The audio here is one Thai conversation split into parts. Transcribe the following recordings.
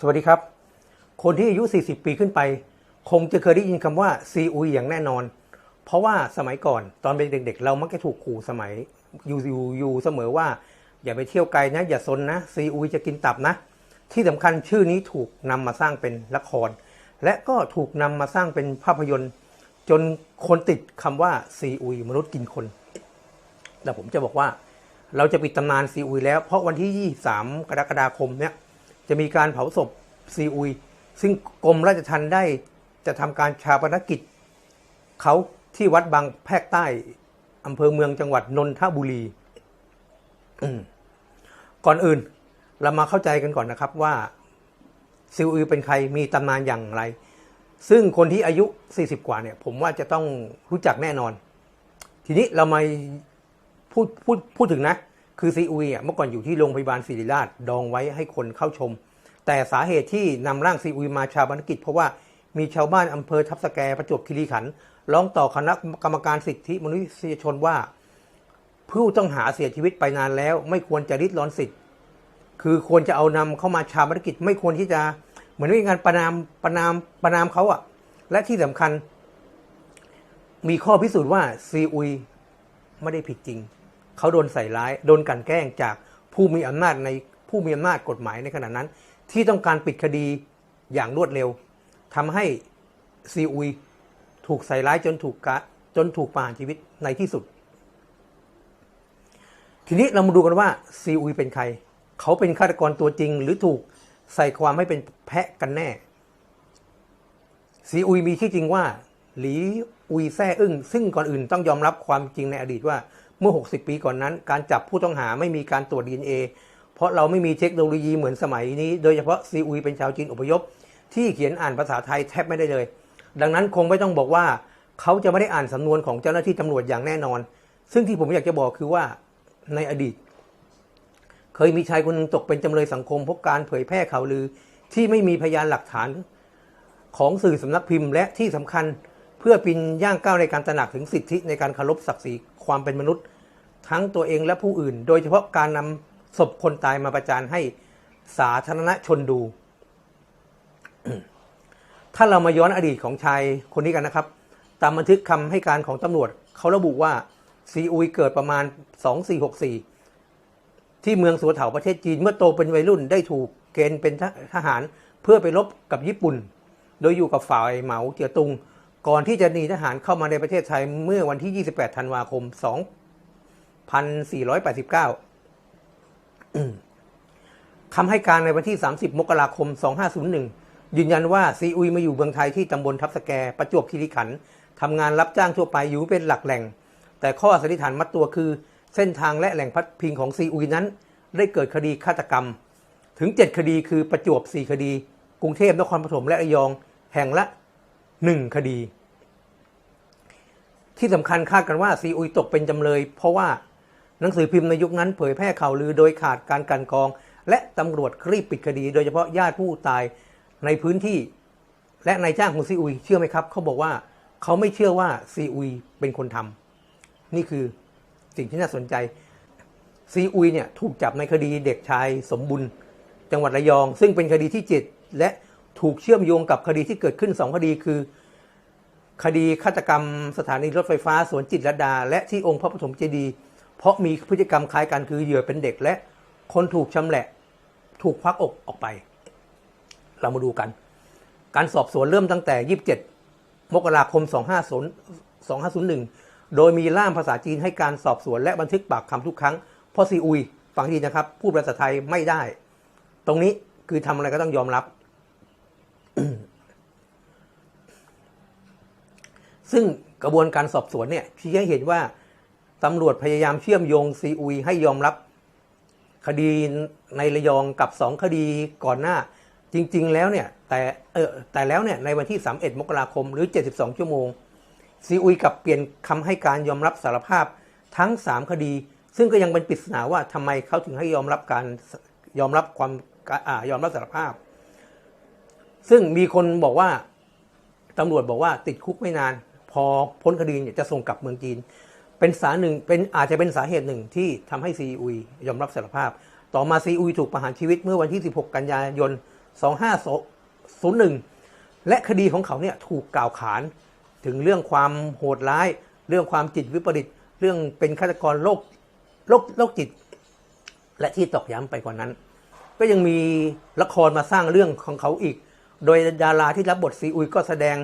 สวัสดีครับ คนที่อายุ 40 ปีขึ้นไป คงจะเคยได้ยินคำว่าซีอุยอย่างแน่นอน เพราะว่าสมัยก่อนตอนเป็นเด็ก ๆ เรามักจะถูกขู่สมัยอยู่อยู่อยู่เสมอว่า อย่าไปเที่ยวไกลนะ อย่าซนนะซีอุยจะกินตับนะ ที่สำคัญชื่อนี้ถูกนำมาสร้างเป็นละคร และก็ถูกนำมาสร้างเป็นภาพยนตร์ จนคนติดคำว่าซีอุยมนุษย์กินคนแต่ผมจะบอกว่า เราจะปิดตำนานซีอุยแล้ว เพราะวันที่ 23 กรกฎาคมเนี่ย จะมีการเผาศพซีอุย ซึ่งกรมราชทัณฑ์ได้จะทำการชาปนกิจ เขาที่วัดบางแพรกใต้อำเภอเมืองจังหวัดนนทบุรีก่อนอื่น เรามาเข้าใจกันก่อนนะครับว่าซีอุยเป็นใครมีตำนานอย่างไร ซึ่งคนที่อายุ 40 กว่าเนี่ย ผมว่าจะต้องรู้จักแน่นอน ทีนี้เรามาพูดพูดพูดถึงนะ คือซีอุยอะเมื่อก่อนอยู่ที่โรงพยาบาลศิริราชดองไว้ให้คนเข้าชม แต่สาเหตุที่นำร่างซีอุยมาชาปนกิจ เพราะว่ามีชาวบ้านอำเภอทับสแกประจวบคีรีขันธ์ร้องต่อคณะกรรมการสิทธิมนุษยชนว่า ผู้ต้องหาเสียชีวิตไปนานแล้ว ไม่ควรจะริดรอนสิทธิ์ คือควรจะเอานำเข้ามาชาปนกิจ ไม่ควรที่จะเหมือนเป็นการประนามประนามประนามเขาอะและที่สำคัญ มีข้อพิสูจน์ว่าซีอุยไม่ได้ผิดจริง เขาโดนใส่ร้าย โดนกันแกล้งจากผู้มีอำนาจในผู้มีอำนาจกฎหมายในขณะนั้น ที่ต้องการปิดคดีอย่างรวดเร็วทำให้ซีอุยถูกใส่ร้ายจนถูกกะจนถูกประหารชีวิตในที่สุด ทีนี้เรามาดูกันว่าซีอุยเป็นใคร เขาเป็นฆาตกรตัวจริง หรือถูกใส่ความให้เป็นแพะกันแน่ ซีอุยมีชื่อจริงว่า หลีอุยแซ่อึ้ง ซึ่งก่อนอื่นต้องยอมรับความจริงในอดีตว่า เมื่อ 60 ปีก่อนนั้น การจับผู้ต้องหาไม่มีการตรวจ DNA เพราะเราไม่มีเทคโนโลยีเหมือนสมัยนี้ โดยเฉพาะซีอุยเป็นชาวจีนอพยพ ที่เขียนอ่านภาษาไทยแทบไม่ได้เลย ดังนั้นคงไม่ต้องบอกว่า เขาจะไม่ได้อ่านสำนวนของเจ้าหน้าที่ตำรวจอย่างแน่นอน ซึ่งที่ผมอยากจะบอกคือว่าในอดีต เคยมีชายคนหนึงตกเป็นจำเลยสังคมเพราะการเผยแพร่ข่าวลือ ที่ไม่มีพยานหลักฐานของสื่อสำนักพิมพ์และที่สำคัญเพื่อปินย่างก้าวในการตระหนักถึงสิทธิในการเคารพศักดิ์ศรี ความเป็นมนุษย์ ทั้งตัวเองและผู้อื่น โดยเฉพาะการนำศพคนตายมาประจานให้สาธารณชนดู ถ้าเรามาย้อนอดีตของชายคนนี้กันนะครับ ตามบันทึกคำให้การของตำรวจ เขาระบุว่าซีอุยเกิดประมาณ 2464 ที่เมืองสัวเถาประเทศจีนเมื่อโตเป็นวัยรุ่นได้ถูกเกณฑ์เป็นทหารเพื่อไปรบกับญี่ปุ่น โดยอยู่กับฝ่ายเหมาเจียตุง ก่อนที่จะหนีทหารเข้ามาในประเทศไทยเมื่อวันที่ 28 ธันวาคม 2489 คำให้การในวันที่ 30 มกราคม 2501 ยืนยันว่าซีอุยมาอยู่เมืองไทยที่ตำบลทับสแก ประจวบคีรีขันธ์ทำงานรับจ้างทั่วไปอยู่เป็นหลักแหล่ง แต่ข้อสันนิษฐานมัดตัวคือ เส้นทางและแหล่งพัดพิงของซีอุยนั้น ได้เกิดคดีฆาตกรรม ถึง 7 คดีคือประจวบ 4 คดี กรุงเทพนครปฐมและระยอง แห่งละ 1คดี ที่สำคัญคาดกันว่าซีอุยตกเป็นจำเลย เพราะว่าหนังสือพิมพ์ในยุคนั้นเผยแพร่ข่าวลือโดยขาดการกันกอง และตำรวจรีบปิดคดี โดยเฉพาะญาติผู้ตายในพื้นที่ และนายจ้างของซีอุย เชื่อไหมครับเขาบอกว่าเขาไม่เชื่อว่าซีอุยเป็นคนทำนี่คือสิ่งที่น่าสนใจซีอุยเนี่ยถูกจับในคดีเด็กชายสมบุญ จังหวัดระยอง ซึ่งเป็นคดีที่เจ็ดและ ถูกเชื่อมโยงกับคดีที่เกิดขึ้นสองคดีคือ คดีฆาตกรรมสถานีรถไฟฟ้าสวนจิตรดา และที่องค์พระปฐมเจดีย์เพราะมีพฤติกรรมคล้ายกันคือเหยื่อเป็นเด็กและคนถูกชำแหละ ถูกควักอกออกไป เรามาดูกัน การสอบสวนเริ่มตั้งแต่ 27 มกราคม 2501 2501 โดยมีล่ามภาษาจีนให้การสอบสวนและบันทึกปากคำทุกครั้งเพราะซีอุย ฟังดีนะครับ พูดภาษาไทยไม่ได้ ตรงนี้คือทำอะไรก็ต้องยอมรับ ซึ่งกระบวนการสอบสวนเนี่ยชี้ให้เห็นว่าตำรวจพยายามเชื่อมโยงซีอุยให้ยอมรับคดีในระยองกับสองคดีก่อนหน้า จริง ๆ แล้วเนี่ยแต่เออแต่แล้วเนี่ยในวันที่ 31 มกราคมหรือ 72 ชั่วโมง ซีอุยกับเปลี่ยนคำให้การยอมรับสารภาพทั้ง 3 คดี ซึ่งก็ยังเป็นปริศนาว่าทำไมเขาถึงให้ยอมรับการยอมรับความอายอมรับสารภาพ ซึ่งมีคนบอกว่าตำรวจบอกว่าติดคุกไม่นาน พอพ้นคดีเนี่ยจะส่งกลับเมืองจีน เป็นสาหนึ่งเป็นอาจจะเป็นสาเหตุหนึ่งที่ทำให้ซีอุยยอมรับสารภาพ ต่อมาซีอุยถูกประหารชีวิตเมื่อวันที่ 16 กันยายน 2501 และคดีของเขาเนี่ยถูกกล่าวขานถึงเรื่องความโหดร้าย เรื่องความจิตวิปริตเรื่องเป็นฆาตกรโรคโรคโรคจิต และที่ตอกย้ำไปกว่านั้น ก็ยังมีละครมาสร้างเรื่องของเขาอีก โดยดาราที่รับบทซีอุยก็แสดง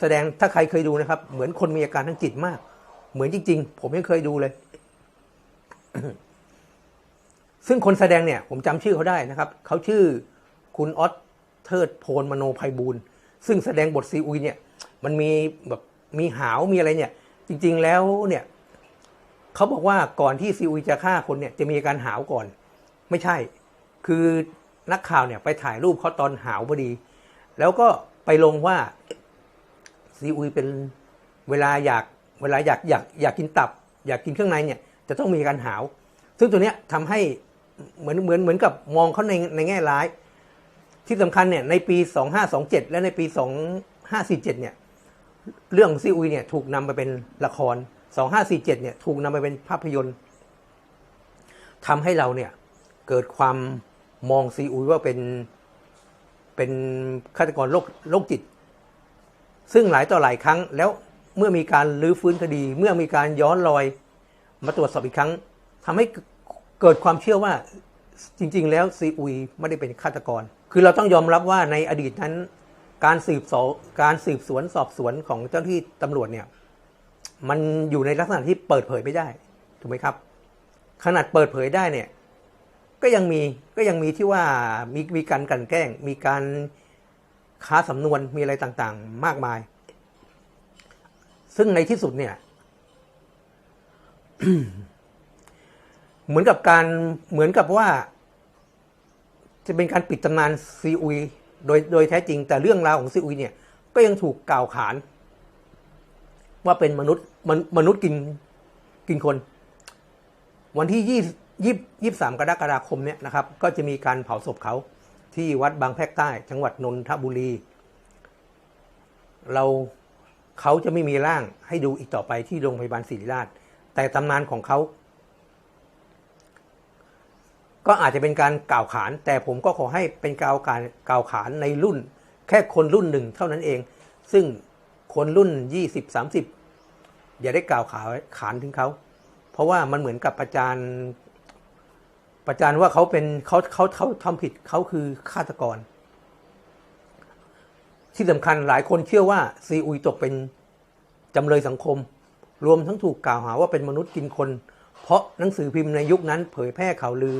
แสดงถ้าใครเคยดูนะครับ เหมือนคนมีอาการทางจิตมาก เหมือนจริง ๆ ผมยังเคยดูเลย ซึ่งคนแสดงเนี่ย ผมจำชื่อเขาได้นะครับ เขาชื่อคุณออสเทิดโพลมโนภัยบูลซึ่งแสดงบทซีอุยเนี่ย มันมีแบบมีหาวมีอะไรเนี่ย จริง ๆ แล้วเนี่ยเขาบอกว่าก่อนที่ซีอุยจะฆ่าคนเนี่ย จะมีอาการหาวก่อน ไม่ใช่ คือนักข่าวเนี่ย ไปถ่ายรูปเขาตอนหาวพอดี แล้วก็ไปลงว่า ซีอุยเป็นเวลาอยากเวลาอยากอยากอยากกินตับ อยากกินเครื่องในเนี่ยจะต้องมีการหาว ซึ่งตัวเนี้ยทำให้เหมือนเหมือนเหมือนกับมองเขาในในแง่ร้าย ที่สำคัญเนี่ยในปี 2527 และในปี 2547เนี่ยเรื่องซีอุยเนี่ยถูกนำไปเป็นละคร 2547เนี่ยถูกนำไปเป็นภาพยนตร์ทำให้เราเนี่ยเกิดความมองซีอุยว่าเป็นเป็นฆาตกรโรคโรคจิต ซึ่งหลายต่อหลายครั้งแล้วเมื่อมีการลื้อฟื้นคดี เมื่อมีการย้อนรอยมาตรวจสอบอีกครั้งทำให้เกิดความเชื่อว่าจริง ๆ แล้วซีอุยไม่ได้เป็นฆาตกร คือเราต้องยอมรับว่าในอดีตนั้น การสืบสวนการสืบสวนสอบสวนของเจ้าหน้าที่ตำรวจเนี่ยมันอยู่ในลักษณะที่เปิดเผยไม่ได้ถูกไหมครับ ขนาดเปิดเผยได้เนี่ยก็ยังมีก็ยังมีที่ว่ามีมีการกลันแกล้ง มีการ ค้าสำนวนมีอะไรต่างๆ มากมาย ซึ่งในที่สุดเนี่ยเหมือนกับการเหมือนกับว่า จะเป็นการปิดตำนานซีอุยโดยโดยแท้จริง แต่เรื่องราวของซีอุยเนี่ย ก็ยังถูกกล่าวขาน ว่าเป็นมนุษย์มนมนุษย์กินกินคน วันที่ยี่ยี่ยี่สามกรกฎาคมเนี่ยนะครับ ก็จะมีการเผาศพเขา ที่วัดบางแพรกใต้ จังหวัดนนทบุรี เราเขาจะไม่มีร่างให้ดูอีกต่อไปที่โรงพยาบาลศิริราช แต่ตำนานของเขา ก็อาจจะเป็นการกล่าวขาน แต่ผมก็ขอให้เป็นกล่าวการกล่าวขานในรุ่น แค่คนรุ่นหนึ่งเท่านั้นเอง ซึ่งคนรุ่นยี่สิบสามสิบอย่าได้กล่าวขานขานถึงเขา เพราะว่ามันเหมือนกับประจาน ประจานว่าเขาเป็นเขาเขาเขาทำผิดเขาคือฆาตกร ที่สำคัญหลายคนเชื่อว่าซีอุยตกเป็นจำเลยสังคม รวมทั้งถูกกล่าวหาว่าเป็นมนุษย์กินคน เพราะหนังสือพิมพ์ในยุคนั้น เผยแพร่ข่าวลือ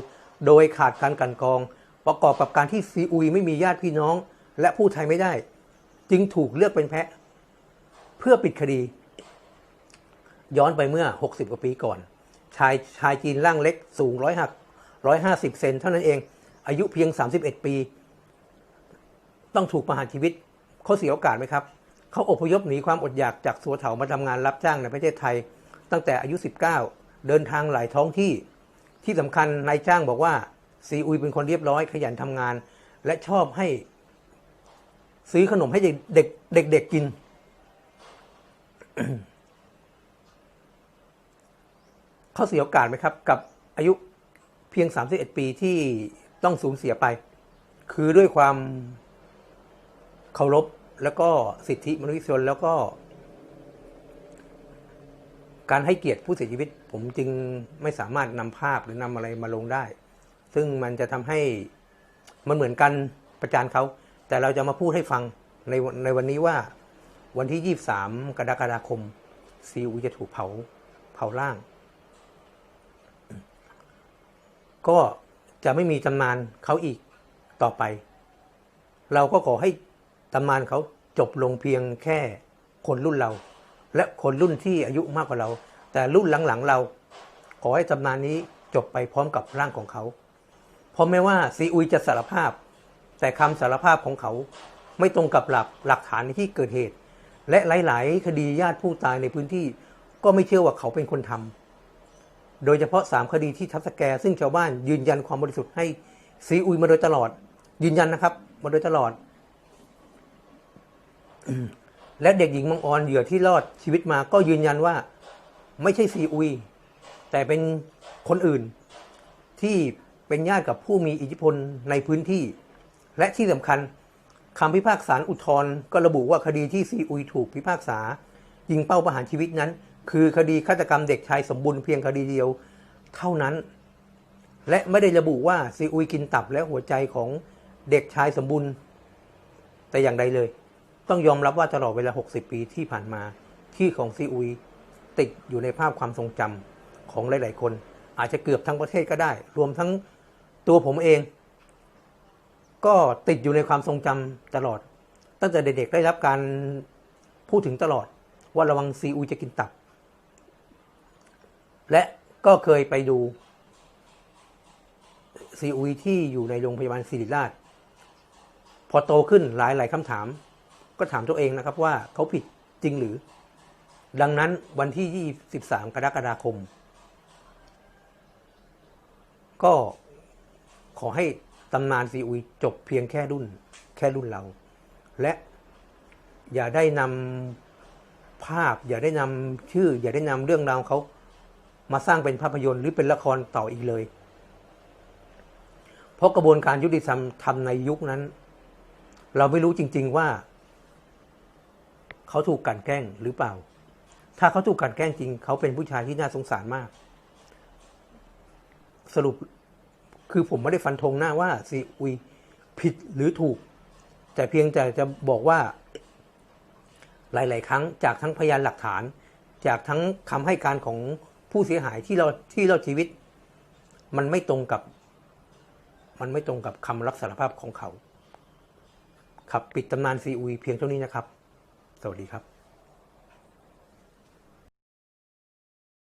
โดยขาดการกันกรอง ประกอบกับการที่ซีอุยไม่มีญาติพี่น้อง และพูดไทยไม่ได้ จึงถูกเลือกเป็นแพะ เพื่อปิดคดี ย้อนไปเมื่อ 60กว่าปีก่อน ชายชายจีนร่างเล็กสูงร้อยหัก ร้อยห้าสิบเซนเท่านั้นเอง อายุเพียง 31 ปี ต้องถูกประหารชีวิตเขาเสียโอกาสไหมครับ เขาอพยพหนีความอดอยากจากสัวเถามาทำงานรับจ้างในประเทศไทย ตั้งแต่อายุ 19 เดินทางหลายท้องที่ ที่สำคัญนายจ้างบอกว่าซีอุยเป็นคนเรียบร้อยขยันทำงาน และชอบให้ ซื้อขนมให้เด็กเด็กเด็กกินเขาเสียโอกาสไหมครับ กับอายุ เพียง 31 ปีที่ต้องสูญเสียไป คือด้วยความเคารพแล้วก็สิทธิมนุษยชนแล้วก็ การให้เกียรติผู้เสียชีวิต ผมจึงไม่สามารถนำภาพหรือนำอะไรมาลงได้ ซึ่งมันจะทำให้มันเหมือนกันประจานเขา แต่เราจะมาพูดให้ฟังในในวันนี้ว่าวันที่ 23 กรกฎาคมซีอุจะถูกเผาเผาร่าง ก็จะไม่มีตำนานเขาอีกต่อไป เราก็ขอให้ตำนานเขาจบลงเพียงแค่คนรุ่นเรา และคนรุ่นที่อายุมากกว่าเรา แต่รุ่นหลังๆเรา ขอให้ตำนานนี้จบไปพร้อมกับร่างของเขาเพราะแม้ว่าซีอุยจะสารภาพ แต่คำสารภาพของเขาไม่ตรงกับหลักหลักฐานที่เกิดเหตุ และหลาย ๆ คดีญาติผู้ตายในพื้นที่ ก็ไม่เชื่อว่าเขาเป็นคนทำ โดยเฉพาะ 3 คดีที่ทับสแกซึ่งชาวบ้านยืนยันความบริสุทธิ์ให้ซีอุยมาโดยตลอด ยืนยันนะครับ มาโดยตลอด และเด็กหญิงมังออนเหยื่อที่รอดชีวิตมาก็ยืนยันว่า ไม่ใช่ซีอุย แต่เป็นคนอื่น ที่เป็นญาติกับผู้มีอิทธิพลในพื้นที่ และที่สำคัญคำพิพากษาอุทธรณ์ก็ระบุว่าคดีที่ซีอุยถูกพิพากษายิงเป้าประหารชีวิตนั้น คือคดีฆาตกรรมเด็กชายสมบูรณ์เพียงคดีเดียวเท่านั้น และไม่ได้ระบุว่าซีอุยกินตับและหัวใจของเด็กชายสมบูรณ์ แต่อย่างใดเลย ต้องยอมรับว่าตลอดเวลา 60 ปีที่ผ่านมาที่ของซีอุยติดอยู่ในภาพความทรงจำของหลาย ๆ คน อาจจะเกือบทั้งประเทศก็ได้ รวมทั้งตัวผมเอง ก็ติดอยู่ในความทรงจำตลอด ตั้งแต่เด็ก ๆ ได้รับการพูดถึงตลอดว่าระวังซีอุยจะกินตับ และก็เคยไปดูซีอุยที่อยู่ในโรงพยาบาลศิริราช พอโตขึ้นหลายหลายๆคำถาม ก็ถามตัวเองนะครับว่าเขาผิดจริงหรือ ดังนั้นวันที่ 23 กรกฎาคม ก็ขอให้ตำนานซีอุยจบเพียงแค่รุ่นแค่รุ่นเรา และอย่าได้นำภาพ อย่าได้นำชื่อ อย่าได้นำเรื่องราวเขา มาสร้างเป็นภาพยนตร์หรือเป็นละครต่ออีกเลย เพราะกระบวนการยุติธรรมทำในยุคนั้น เราไม่รู้จริง ๆว่า เขาถูกกันแกล้งหรือเปล่า ถ้าเขาถูกกันแกล้งจริง เขาเป็นผู้ชายที่น่าสงสารมาก สรุปคือผมไม่ได้ฟันธงหน้าว่าซีอุยผิดหรือถูก แต่เพียงแต่จะบอกว่า หลาย ๆ ครั้งจากทั้งพยานหลักฐาน จากทั้งคำให้การของ ผู้เสียหายที่เราที่เราชีวิต มันไม่ตรงกับ มันไม่ตรงกับคำรับสารภาพของเขา ครับปิดตำนานซีอุยเพียงเท่านี้นะครับ สวัสดีครับ